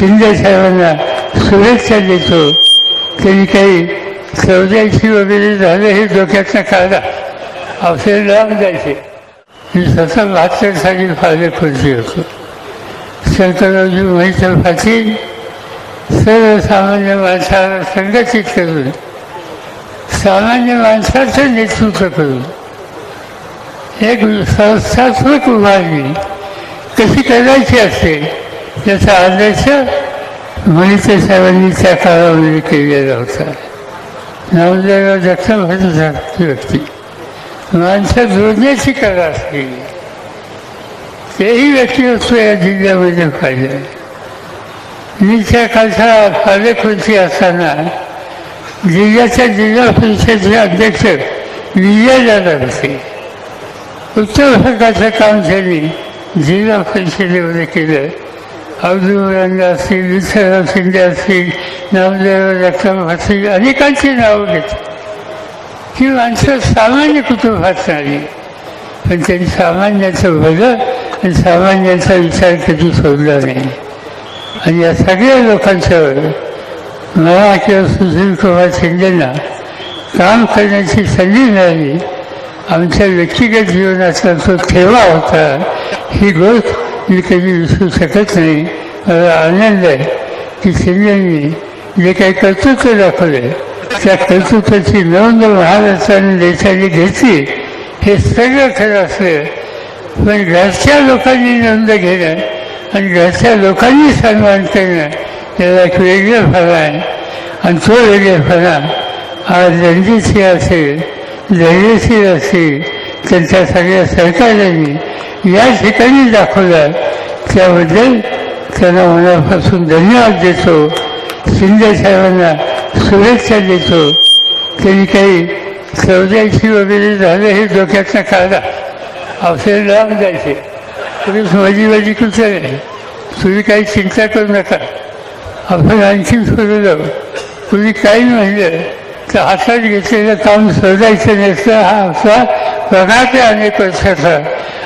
शिंदे साहेबांना शुभेच्छा देतो त्यांनी काही चौद्याऐंशी वगैरे झालं हे डोक्यातनं काढा औषध लांब जायचे मी स्वतः बहात्तर साली फायदे खुर्ची होतो शंकररावजी म्हैसल पाटील सर्वसामान्य माणसाला संघटित करून सामान्य माणसाचं नेतृत्व करून एक संस्थात्मक उभारणी कशी करायची असते याचा आदर्श मोहिते साहेबांनीच्या काळामध्ये केलेला होता. नामदेवराव जगताप होती व्यक्ती. माणसं जोडण्याची कला असते. तेही व्यक्तिमत्व या जिल्ह्यामध्ये पाहिजे. नीच्या त्या पालकमंत्री असताना जिल्ह्याच्या जिल्हा परिषदेचे अध्यक्ष विजय विजयदादा होते. उत्तर भागाचं काम त्यांनी जिल्हा परिषदेमध्ये केलं. अवधूरंग असतील विठ्ठलराव शिंदे असतील नवदेव जगताप असतील अनेकांची नावं घेतात ही माणसं सामान्य कुटुंबात असणारी. पण त्यांनी सामान्याचं भलं आणि सामान्यांचा विचार कधी सोडला नाही. आणि या सगळ्या लोकांच्यावर मला किंवा सुधीर कुमार शिंदेना काम करण्याची संधी मिळाली. आमच्या व्यक्तिगत जीवनाचा जो ठेवा होता ही गोष्ट मी कधी विसरू शकत नाही. आनंद आहे की शिंदेनी जे काही कर्तृत्व दाखवले त्या कर्तृत्वाची नोंद महाराष्ट्राने देशाने घेतली हे सगळं खरं असलं पण घरच्या लोकांनी नोंद घेणं आणि घरच्या लोकांनी सन्मान करणं त्याला एक वेगळं फळ आहे आणि तो वेगळेपणा आज रणजितसिंह असेल धैर्यशील असेल त्यांच्या सगळ्या सरकारांनी या ठिकाणी दाखवला त्याबद्दल त्यांना मनापासून धन्यवाद देतो. शिंदे साहेबांना शुभेच्छा देतो. त्यांनी काही चौद्याऐंशी वगैरे झालं हे डोक्यातनं काढा औषध लावून जायचे. तुम्ही माझी माझी कुठं नाही तुम्ही काही चिंता करू नका. आपण आणखीन सुरू जाऊ. तुम्ही काही म्हणलं तर हातात घेतलेलं काम शोधायचं नसतं. हा असा बघाचे अनेक वर्षाचा.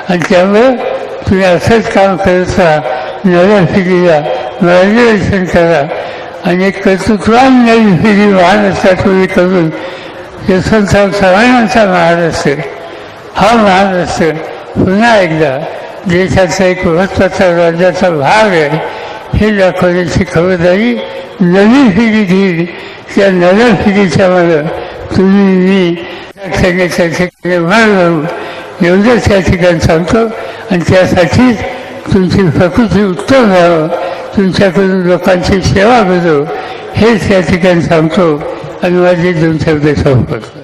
आणि त्यामुळं तुम्ही असंच काम करत राहा. नव्या पिढीला मार्गदर्शन करा आणि कर्तृत्वान नवी पिढी महाराष्ट्रात तुम्ही करून यशवंतराव चव्हाणांचा महाराष्ट्र हा महाराष्ट्र पुन्हा एकदा देशाचा एक महत्त्वाचा राज्याचा भाग आहे. हे दाखवण्याची खबरदारी नवी पिढी घेईल. त्या नव्या पिढीच्या मला तुम्ही मी त्या ठिकाणी भाग एवढंच या ठिकाणी सांगतो. आणि त्यासाठीच तुमची प्रकृती उत्तम व्हावं तुमच्याकडून लोकांची सेवा करू हेच या ठिकाणी सांगतो. आणि माझे दोन शब्द संपतो